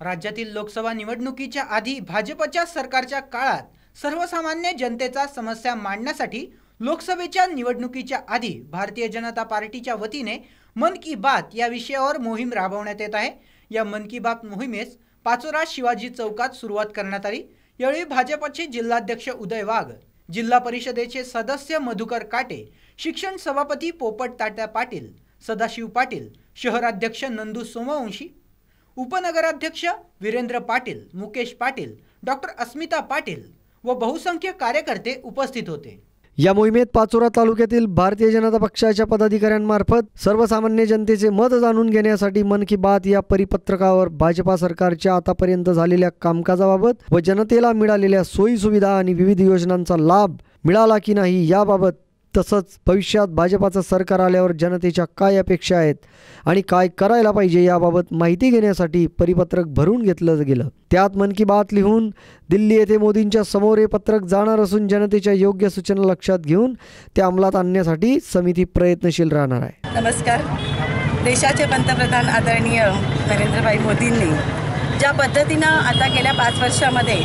राज्यातील लोकसभा निवडणुकीच्या आधी भाजपच्या सरकारच्या काळात सर्वसामान्य जनतेचा समस्या मांडण्यासाठी लोकसभेच्या निवडणुकीच्या आधी भारतीय जनता पार्टीच्या वतीने मन की बात या विषयावर मोहीम राबवण्यात येत आहे. या मन की बात मोहिमेस पाचोरा शिवाजी चौकात सुरुवात करण्यात आली. यावेळी भाजपचे जिल्हाध्यक्ष उदय वाघ जिल्हा परिषदेचे सदस्य मधुकर काटे शिक्षण सभापती पोपट ताट्या पाटील सदाशिव पाटील शहराध्यक्ष नंदू सोमवंशी उपनगराध्यक्ष वीरेंद्र पाटील मुकेश पाटील डॉक्टर अस्मिता पाटील व बहुसंख्य कार्यकर्ते उपस्थित होते. या मोहिमेत पाचोरा तालुक्यातील भारतीय जनता पक्षाच्या पदाधिकाऱ्यांमार्फत सर्वसामान्य जनतेचे मत जाणून घेण्यासाठी मन की बात या परिपत्रकावर भाजपा सरकारच्या आतापर्यंत झालेल्या कामकाजाबाबत व जनतेला मिळालेल्या सोयी सुविधा आणि विविध योजनांचा लाभ मिळाला की नाही याबाबत तसंच भविष्यात भाजपाचं सरकार आल्यावर जनतेच्या काय अपेक्षा आहेत आणि काय करायला पाहिजे याबाबत माहिती घेण्यासाठी परिपत्रक भरून घेतलं गेलं. त्यात मन की बात लिहून दिल्ली येथे मोदींच्या समोर हे पत्रक जाणार असून जनतेच्या योग्य सूचना लक्षात घेऊन त्या अंमलात आणण्यासाठी समिती प्रयत्नशील राहणार आहे. नमस्कार. देशाचे पंतप्रधान आदरणीय नरेंद्रभाई मोदींनी ज्या पद्धतीनं आता गेल्या पाच वर्षामध्ये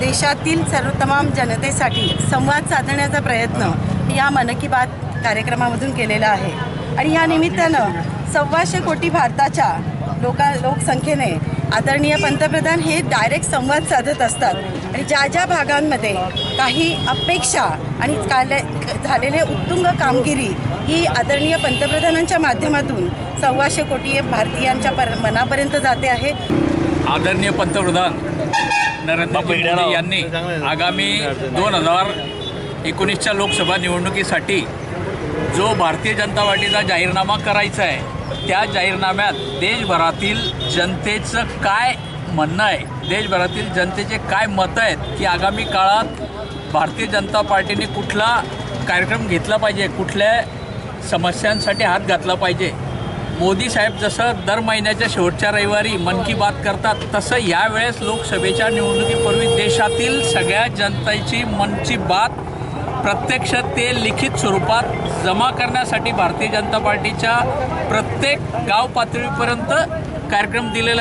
देशातील सर्व तमाम जनतेसाठी संवाद साधण्याचा प्रयत्न या मन की बात कार्यक्रमामधून केलेला आहे. आणि या निमित्तानं सव्वाशे कोटी भारताच्या लोका लोकसंख्येने आदरणीय पंतप्रधान हे डायरेक्ट संवाद साधत असतात. आणि ज्या ज्या भागांमध्ये काही अपेक्षा आणि काले झालेले उत्तुंग कामगिरी ही आदरणीय पंतप्रधानांच्या माध्यमातून सव्वाशे कोटी भारतीयांच्या पर मनापर्यंत जाते आहे. आदरणीय पंतप्रधान नरेंद्र मोदी यांनी आगामी दोन हजार एकोणीसच्या लोकसभा निवडणुकीसाठी जो भारतीय जनता पार्टीचा जाहीरनामा करायचा आहे त्या जाहीरनाम्यात देशभरातील जनतेचं काय म्हणणं आहे देशभरातील जनतेचे काय मतं आहेत की आगामी काळात भारतीय जनता पार्टीने कुठला कार्यक्रम घेतला पाहिजे कुठल्या समस्यांसाठी हात घातला पाहिजे मोदी साहेब जसं दर महिन्याच्या शेवटच्या रविवारी मन की बात करतात तसं यावेळेस लोकसभेच्या निवडणुकीपूर्वी देशातील सगळ्या जनतेची मनची बात प्रत्यक्ष ते लिखित स्वरूपात जमा करण्यासाठी भारतीय जनता पार्टीच्या प्रत्येक गाव पातळीपर्यंत कार्यक्रम दिलेला